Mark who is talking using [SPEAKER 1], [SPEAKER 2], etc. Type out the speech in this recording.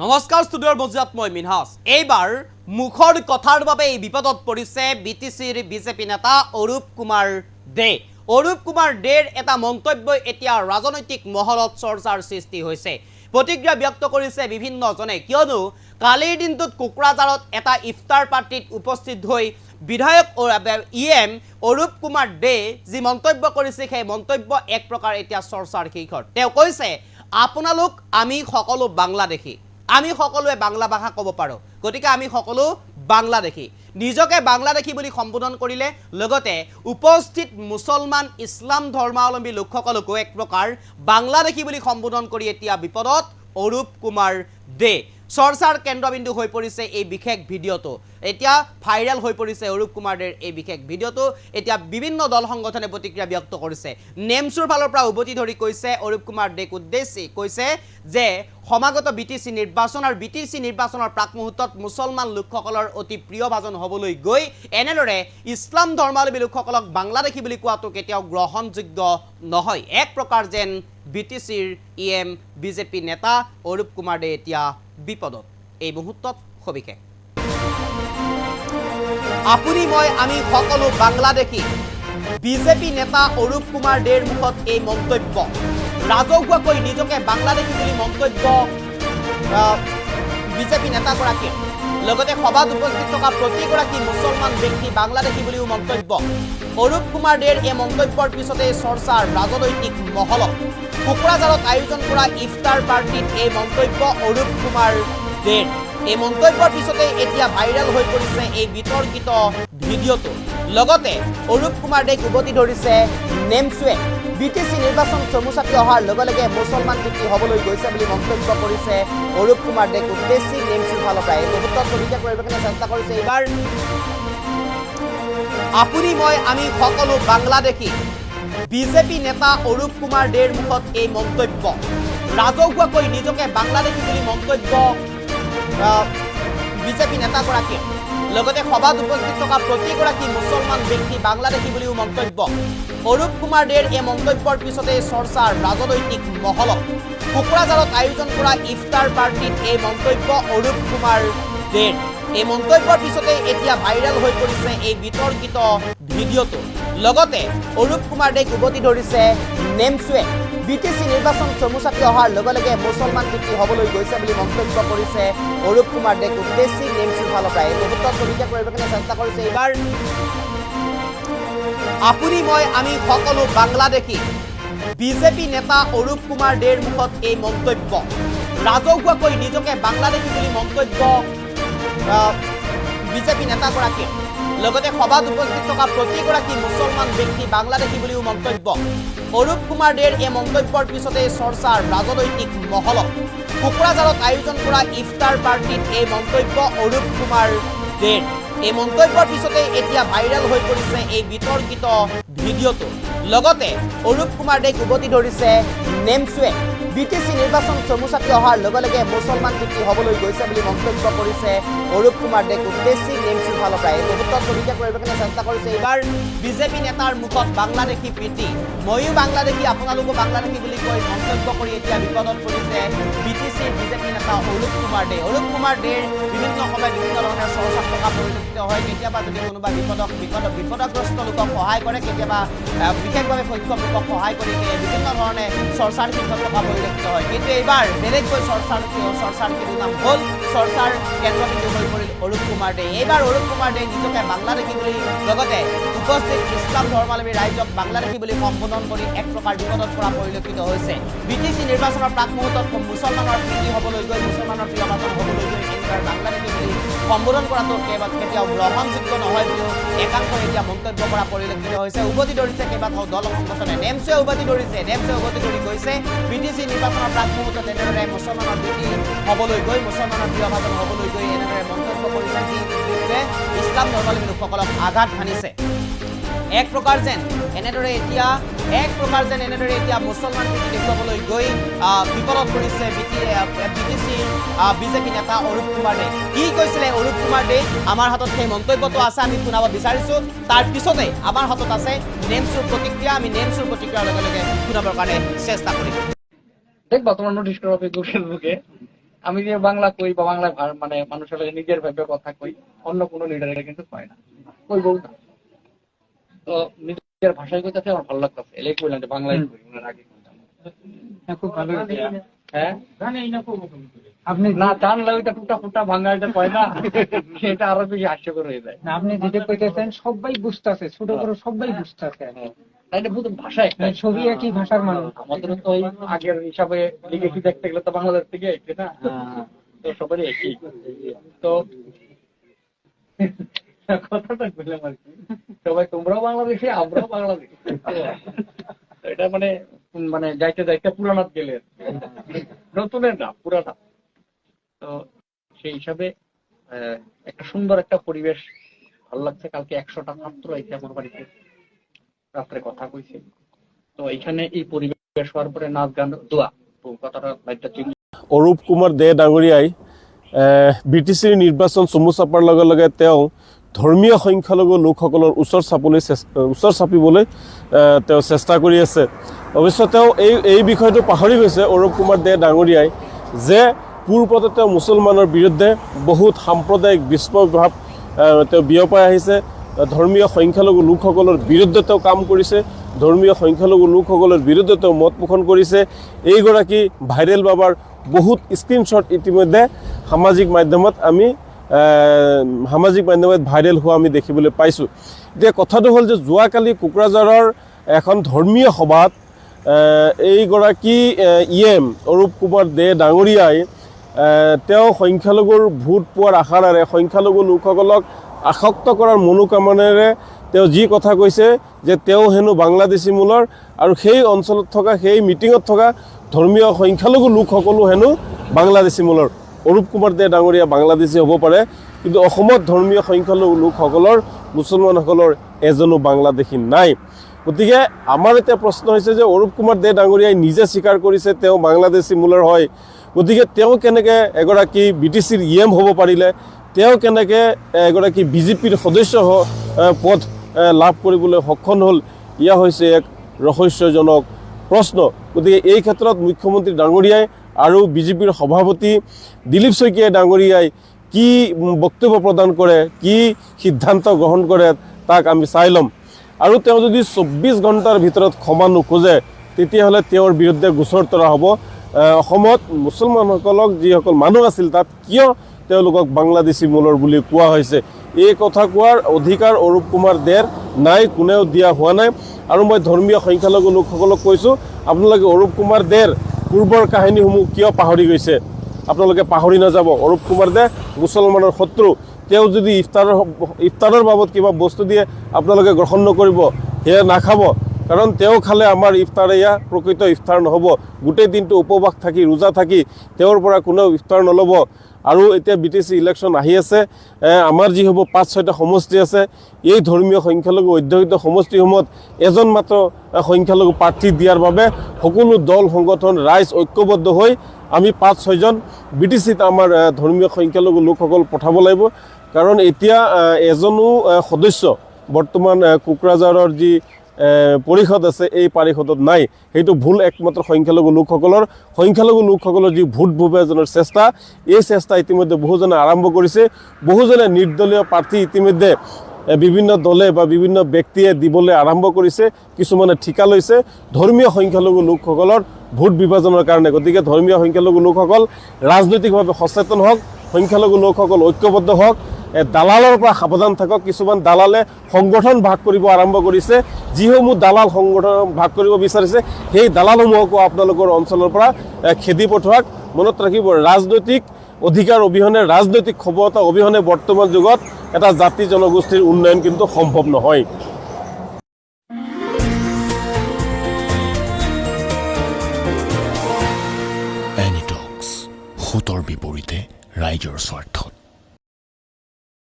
[SPEAKER 1] নমস্কাৰ ষ্টুডিঅ'ৰ মজিয়াত মই মিনহাছ এইবাৰ মুখৰ কথাৰ বাবে এই বিপদত পৰিছে বি বিজেপি নেতা অৰূপ কুমাৰ দে। অৰূপ কুমাৰ দেৰ এটা মন্তব্যই এতিয়া ৰাজনৈতিক মহলত চৰ্চাৰ সৃষ্টি হৈছে। প্ৰতিক্ৰিয়া ব্যক্ত কৰিছে বিভিন্নজনে। কিয়নো কালিৰ দিনটোত কোকৰাঝাৰত এটা ইফতাৰ পাৰ্টিত উপস্থিত হৈ বিধায়ক ই এম অৰূপ কুমাৰ দে যি মন্তব্য কৰিছে, সেই মন্তব্য এক প্ৰকাৰ এতিয়া চৰ্চাৰ শীৰ্ষত তেওঁ কৈছে, আপোনালোক, আমি সকলো বাংলাদেশী। আমি সকলোৱে বাংলা ভাষা ক'ব পাৰোঁ। গতিকে আমি সকলো বাংলাদেশী নিজকে বাংলাদেশী বুলি সম্বোধন কৰিলে লগতে উপস্থিত মুছলমান ইছলাম ধৰ্মাৱলম্বী লোকসকলকো এক প্ৰকাৰ বাংলাদেশী বুলি সম্বোধন কৰি এতিয়া বিপদত অৰূপ কুমাৰ দে। চৰ্চাৰ কেন্দ্ৰবিন্দু হৈ পৰিছে এই বিশেষ ভিডিঅ'টো। এতিয়া ভাইৰেল হৈ পৰিছে অৰূপ কুমাৰ দেৰ এই বিশেষ ভিডিঅ'টো। এতিয়া বিভিন্ন দল সংগঠনে প্ৰতিক্ৰিয়া ব্যক্ত কৰিছে। নেমচুৰ ফালৰ পৰা উভতি ধৰি কৈছে অৰূপ কুমাৰ দেক উদ্দেশ্যি কৈছে যে, সমাগত বি টি চি নিৰ্বাচন আৰু বি টি চি নিৰ্বাচনৰ প্ৰাক মুছলমান লোকসকলৰ অতি প্ৰিয় ভাজন হ'বলৈ গৈ এনেদৰে ইছলাম ধৰ্মাৱলম্বী লোকসকলক বাংলাদেশী বুলি কোৱাটো কেতিয়াও গ্ৰহণযোগ্য নহয়। এক প্ৰকাৰ যেন B T E M BJP নেতা অৰূপ কুমাৰ দে এতিয়া বিপদত। এই মুহূৰ্তত সবিশেষ আপুনি মই আমি সকলো বাংলাদেশী। বিজেপি নেতা অৰূপ কুমাৰ দেৰ মুখত এই মন্তব্য। ৰাজহুৱাকৈ নিজকে বাংলাদেশী বুলি মন্তব্য বিজেপি নেতাগৰাকীৰ। লগতে সভাত উপস্থিত থকা প্ৰতিগৰাকী মুছলমান ব্যক্তি বাংলাদেশী বুলিও মন্তব্য। অৰূপ কুমাৰ দেৰ এই মন্তব্যৰ পিছতে চৰ্চাৰ ৰাজনৈতিক মহলত কোকৰাঝাৰত আয়োজন কৰা ইফতাৰ পাৰ্টিত এই মন্তব্য অৰূপ কুমাৰ দেৰ। এই মন্তব্যৰ পিছতে এতিয়া ভাইৰেল হৈ পৰিছে এই বিতৰ্কিত ভিডিঅ'টো। লগতে অৰূপ কুমাৰ দেক উভতি ধৰিছে নেমচুৱে বি টি চি নিৰ্বাচন চমু চাপি অহাৰ লগে লগে মুছলমান ব্যক্তি হ'বলৈ গৈছে বুলি মন্তব্য কৰিছে অৰূপ কুমাৰ দেক উদ্দেশ্যি নেমচুৰ ফালৰ পৰা এই মুহূৰ্তত কবিতা কৰিবৰ কাৰণে চেষ্টা কৰিছে এইবাৰ। আপুনি মই, আমি সকলো বাংলাদেশী। বিজেপি নেতা অৰূপ কুমাৰ দেৰ মুখত এই মন্তব্য। ৰাজহুৱাকৈ নিজকে বাংলাদেশী বুলি মন্তব্য বিজেপি নেতাগৰাকীৰ লগতে সভাত উপস্থিত থকা প্ৰতিগৰাকী মুছলমান ব্যক্তি বাংলাদেশী বুলিও মন্তব্য। অৰূপ কুমাৰ দেৰ এই মন্তব্যৰ পিছতে চৰ্চাৰ ৰাজনৈতিক মহলত কোকৰাঝাৰত আয়োজন কৰা ইফতাৰ পাৰ্টিত এই মন্তব্য অৰূপ কুমাৰ দেৰ। এই মন্তব্যৰ পিছতে এতিয়া ভাইৰেল হৈ পৰিছে এই বিতৰ্কিত ভিডিঅ'টো। লগতে অৰূপ কুমাৰ দেক উভতি ধৰিছে নেমচুৱে। বি টি চি নিৰ্বাচন চমু চাপি অহাৰ লগে লগে মুছলমান ব্যক্তি হ'বলৈ গৈছে বুলি মন্তব্য কৰিছে অৰূপ কুমাৰ দেক উদ্দেশ্যি নেমচুৰ ফালৰ পৰা। এই মুহূৰ্তত কবিতা কৰিবৰ চেষ্টা কৰিছে এইবাৰ। আপুনি, মই, আমি সকলো বাংলাদেশী, বিজেপি নেতা অৰূপ কুমাৰ দেৰ মুখত এই মন্তব্য। ৰাজহুৱাকৈ নিজকে বাংলাদেশী বুলি মন্তব্য বিজেপি নেতাগৰাকীৰ লগতে সভাত উপস্থিত থকা প্ৰতিগৰাকী মুছলমান ব্যক্তি বাংলাদেশী বুলিও মন্তব্য। অৰূপ কুমাৰ দেৰ এই মন্তব্যৰ পিছতে চৰ্চাৰ ৰাজনৈতিক মহলত কোকৰাঝাৰত আয়োজন কৰা ইফতাৰ পাৰ্টিত এই মন্তব্য অৰূপ কুমাৰ দেৰ। এই মন্তব্যৰ পিছতে এতিয়া ভাইৰেল হৈ পৰিছে এই বিতৰ্কিত ভিডিঅ'টো। লগতে অৰূপ কুমাৰ দেক উভতি ধৰিছে নেমচুৱে। বি টি নিৰ্বাচন চমু চাপি অহাৰ লগে লগে মুছলমান ব্যক্তি হ'বলৈ গৈছে বুলি মন্তব্য কৰিছে অৰূপ কুমাৰ দেক উদ্দেশ্যি নেমচুৰ ফালৰ পৰা এই মুহূৰ্তত কাৰণে চেষ্টা কৰিছে। এইবাৰ বিজেপি নেতাৰ মুখত বাংলাদেশী প্ৰীতি। ময়ো বাংলাদেশী, আপোনালোকো বাংলাদেশী বুলি কৈ মন্তব্য কৰি এতিয়া বিপদত পৰিছে বি টি চিৰ বিজেপি নেতা অৰূপ কুমাৰ দে। অৰূপ কুমাৰ দেৰ বিভিন্ন সময়ত বিভিন্ন ধৰণৰ চৰ্চাত থকা পৰিলক্ষিত হয়। কেতিয়াবা যদি কোনোবা বিপদক বিপদ বিপদগ্ৰস্ত লোকক সহায় কৰে, কেতিয়াবা বিশেষভাৱে সক্ষম লোকক সহায় কৰি। বিভিন্ন ধৰণে চৰ্চাৰ ক্ষেত্ৰত থকা পৰিলক্ষিত হয়। কিন্তু এইবাৰ শর্ট সার্কিট শর্ট কিন্তু নাম হ'ল চৰ্চাৰ কেন্দ্ৰবিন্দু হৈ পৰিল অৰূপ কুমাৰ দে। এইবাৰ অৰূপ কুমাৰ দে নিজকে বাংলাদেশী বুলি লগতে উপস্থিত ইছলাম ধৰ্মাৱলম্বী ৰাইজক বাংলাদেশী বুলি সম্বোধন কৰি এক প্ৰকাৰ বিপদত পৰা পৰিলক্ষিত হৈছে। বি টি চি নিৰ্বাচনৰ প্ৰাক মুহূৰ্তত মুছলমানৰ প্ৰীতি হ'বলৈ গৈ মুছলমানৰ প্ৰিয় বাচন হ'বলৈ গৈ এনেদৰে বাংলাদেশী বুলি সম্বোধন কৰাটো কেতিয়াও গ্ৰহণযোগ্য নহয় বুলিও একাংশ এতিয়া মন্তব্য কৰা পৰিলক্ষিত হৈছে। উভতি ধৰিছে কেইবাটাও দল সংগঠনে। নেমচুৱে উভতি ধৰিছে নেমচুৱে উভতি ধৰি গৈছে। বি টি চি নিৰ্বাচনৰ প্ৰাক মুহূৰ্তত এনেদৰে মুছলমানৰ প্ৰীতি হ'বলৈ গৈ মুছলমানৰ প্ৰিয় হ'বলৈ গৈ এনেদৰে মন্তব্য কৰিছে যি ইছলাম ধৰ্মাৱলম্বী লোকসকলক আঘাত সানিছে এক প্ৰকাৰ যেন এনেদৰে এতিয়া, এক প্ৰকাৰ যেন এনেদৰে এতিয়া মুছলমান দেখুৱাবলৈ গৈ বিপদত পৰিছে বি টি চিৰ বিজেপি নেতা অৰূপ কুমাৰ দে। কি কৈছিলে অৰূপ কুমাৰ দে? আমাৰ হাতত সেই মন্তব্যটো আছে, আমি শুনাব বিচাৰিছোঁ। তাৰ পিছতে আমাৰ হাতত আছে নেমচুৰ প্ৰতিক্ৰিয়া। আমি নেমচুৰ প্ৰতিক্ৰিয়াৰ লগে লগে শুনাবৰ কাৰণে চেষ্টা কৰিম।
[SPEAKER 2] করা ফেসবুক ফেসবুকে আমি যে বাংলা কই বা বাংলা মানে মানুষের লগে নিজের ভাবে কথা কই অন্য কোনো লিডারের কিন্তু কয় না। কই বউ না। তো নিজের ভাষায় কইতাছে আমার ভালো লাগতেছে। এলাই কইলাম যে বাংলায় কই ওনার আগে।
[SPEAKER 3] হ্যাঁ, খুব ভালো
[SPEAKER 2] হ্যাঁ?
[SPEAKER 3] আপনি
[SPEAKER 2] না জানলে ওইটা টুটা ফুটা ভাঙা এটা কয় না? এটা আরও বেশি হাস্যকর হয়ে যায়।
[SPEAKER 3] না, আপনি যেটা কইতেছেন সবাই বুঝতেছে ছোট বড় সবাই বুঝতেছে
[SPEAKER 2] হ্যাঁ। বুঝুন ভাষা একটা
[SPEAKER 3] ছবি একই ভাষার মানুষ।
[SPEAKER 2] আমাদের তো ওই আগের হিসাবে দেখতে গেলে তো বাংলাদেশ থেকে একই না? তো সবারই একই। তো কথাটা বললাম আর কি। সবাই তোমরাও বাংলাদেশি আমরাও বাংলাদেশি। এটা মানে মানে যাইতে যাইতে পুরানাত গেলে নতুনের না পুরানা তো সেই হিসাবে আহ, একটা সুন্দর একটা পরিবেশ। ভালো লাগছে কালকে একশোটা ছাত্র আইছে আমার বাড়িতে। রাত্রে কথা কইছে। তো এখানে এই পরিবেশ হওয়ার পরে নাচ গান দোয়া। তো কথাটা লাইটটা চেঞ্জ
[SPEAKER 4] অৰূপ কুমাৰ দে ডাঙৰীয়াই বি টি নিৰ্বাচন চমু চাপাৰ লগে লগে তেওঁ ধৰ্মীয় সংখ্যালঘু লোকসকলৰ ওচৰ চেষ্টা ওচৰ চাপিবলৈ তেওঁ চেষ্টা কৰি আছে। অৱশ্যে তেওঁ এই এই বিষয়টো পাহৰি গৈছে অৰূপ কুমাৰ দে ডাঙৰীয়াই যে পূৰ্বতে তেওঁ মুছলমানৰ বিৰুদ্ধে বহুত সাম্প্ৰদায়িক বিস্মভাৱ এহ, তেওঁ বিয়পাই আহিছে। ধৰ্মীয় সংখ্যালঘু লোকসকলৰ বিৰুদ্ধে তেওঁ কাম কৰিছে, ধৰ্মীয় সংখ্যালঘু লোকসকলৰ বিৰুদ্ধে তেওঁ মত পোষণ কৰিছে। এইগৰাকী ভাইৰেল বাবাৰ বহুত স্ক্ৰীনশ্বট ইতিমধ্যে সামাজিক মাধ্যমত আমি সামাজিক মাধ্যমত ভাইৰেল হোৱা আমি দেখিবলৈ পাইছোঁ। এতিয়া কথাটো হ'ল যে যোৱাকালি কোকৰাঝাৰৰ এখন ধৰ্মীয় সভাত এইগৰাকী ই এম অৰূপ কুমাৰ দে ডাঙৰীয়াই তেওঁ সংখ্যালঘুৰ ভোট পোৱাৰ আশাৰে সংখ্যালঘু লোকসকলক আসক্ত কৰাৰ মনোকামনাৰে তেওঁ যি কথা কৈছে যে তেওঁ হেনো বাংলাদেশী মূলৰ আৰু সেই অঞ্চলত থকা, সেই মিটিঙত থকা ধৰ্মীয় সংখ্যালঘু লোকসকলো হেনো বাংলাদেশী মূলৰ। অৰূপ কুমাৰ দে ডাঙৰীয়া বাংলাদেশী হ'ব পাৰে, কিন্তু অসমত ধৰ্মীয় সংখ্যালঘু লোকসকলৰ, মুছলমানসকলৰ এজনো বাংলাদেশী নাই। গতিকে আমাৰ এতিয়া প্ৰশ্ন হৈছে যে অৰূপ কুমাৰ দে ডাঙৰীয়াই নিজে স্বীকাৰ কৰিছে তেওঁ বাংলাদেশী মূলৰ হয়। গতিকে তেওঁ কেনেকৈ এগৰাকী বি টি হ'ব পাৰিলে? তেওঁ কেনেকৈ এগৰাকী বি জে পিৰ সদস্য পদ লাভ কৰিবলৈ সক্ষম হ'ল, ইয়া হৈছে এক ৰহস্যজনক প্ৰশ্ন। গতিকে এই ক্ষেত্ৰত মুখ্যমন্ত্ৰী ডাঙৰীয়াই আৰু বিজেপিৰ সভাপতি দিলীপ শইকীয়াই ডাঙৰীয়াই কি বক্তব্য প্ৰদান কৰে, কি সিদ্ধান্ত গ্ৰহণ কৰে, তাক আমি চাই ল'ম। আৰু তেওঁ যদি চৌব্বিছ ঘণ্টাৰ ভিতৰত ক্ষমা নোখোজে, তেতিয়াহ'লে তেওঁৰ বিৰুদ্ধে গোচৰ তৰা হ'ব। অসমত মুছলমানসকলক যিসকল মানুহ আছিল, তাত কিয় তেওঁলোকক বাংলাদেশী মূলৰ বুলি কোৱা হৈছে। এই কথা কোৱাৰ অধিকাৰ অৰূপ কুমাৰ দেৰ নাই, কোনেও দিয়া হোৱা নাই। আৰু মই ধৰ্মীয় সংখ্যালঘু লোকসকলক কৈছোঁ, আপোনালোকে অৰূপ কুমাৰ দেৰ পূৰ্বৰ কাহিনীসমূহ কিয় পাহৰি গৈছে? আপোনালোকে পাহৰি নাযাব। অৰূপ কুমাৰ দে মুছলমানৰ শত্ৰু। তেওঁ যদি ইফতাৰৰ ইফতাৰৰ বাবদ কিবা বস্তু দিয়ে, আপোনালোকে গ্ৰহণ নকৰিব। সেয়া নাখাব। কাৰণ তেওঁ খালে আমাৰ ইফতাৰ এয়া প্ৰকৃত ইফতাৰ নহ'ব। গোটেই দিনটো উপবাস থাকি, ৰোজা থাকি, তেওঁৰ পৰা কোনেও ইফতাৰ নল'ব। আৰু এতিয়া বি টি চি ইলেকশ্যন আহি আছে আমাৰ যি হ'ব পাঁচ, ছয়টা সমষ্টি আছে, এই ধৰ্মীয় সংখ্যালঘু অধ্যুষিত সমষ্টিসমূহত এজন মাত্ৰ সংখ্যালঘু প্ৰাৰ্থী দিয়াৰ বাবে সকলো দল, সংগঠন, ৰাইজ ঐক্যবদ্ধ হৈ আমি পাঁচ, ছয়জন বি টি চিত আমাৰ ধৰ্মীয় সংখ্যালঘু লোকসকল পঠাব লাগিব। কাৰণ এতিয়া এজনো সদস্য, বৰ্তমান কোকৰাঝাৰৰ যি পৰিষদ আছে, এই পৰিষদত নাই। সেইটো ভুল একমাত্ৰ সংখ্যালঘু লোকসকলৰ সংখ্যালঘু লোকসকলৰ যি ভোট বিভাজনৰ চেষ্টা, এই চেষ্টা ইতিমধ্যে বহুজনে আৰম্ভ কৰিছে। বহুজনে নিৰ্দলীয় প্ৰাৰ্থী ইতিমধ্যে বিভিন্ন দলে বা বিভিন্ন ব্যক্তিয়ে দিবলৈ আৰম্ভ কৰিছে, কিছুমানে ঠিকা লৈছে। ধৰ্মীয় সংখ্যালঘু লোকসকলৰ ভোট বিভাজনৰ কাৰণে, গতিকে ধৰ্মীয় সংখ্যালঘু লোকসকল ৰাজনৈতিকভাৱে সচেতন হওক, সংখ্যালঘু লোকসকল ঐক্যবদ্ধ হওক। দালালৰ পৰা সাৱধান থাকক। কিছুমান দালালে সংগঠন ভাগ কৰিব আৰম্ভ কৰিছে। যিসমূহ দালাল সংগঠন ভাগ কৰিব বিচাৰিছে, সেই দালালসমূহকো আপোনালোকৰ অঞ্চলৰ পৰা খেদি পঠোৱাক। মনত ৰাখিব, ৰাজনৈতিক অধিকাৰ অবিহনে, ৰাজনৈতিক ক্ষমতা অবিহনে বৰ্তমান যুগত এটা জাতি জনগোষ্ঠীৰ উন্নয়ন কিন্তু সম্ভৱ নহয়।
[SPEAKER 5] সোঁতৰ বিপৰীতে, ৰাইজৰ স্বাৰ্থ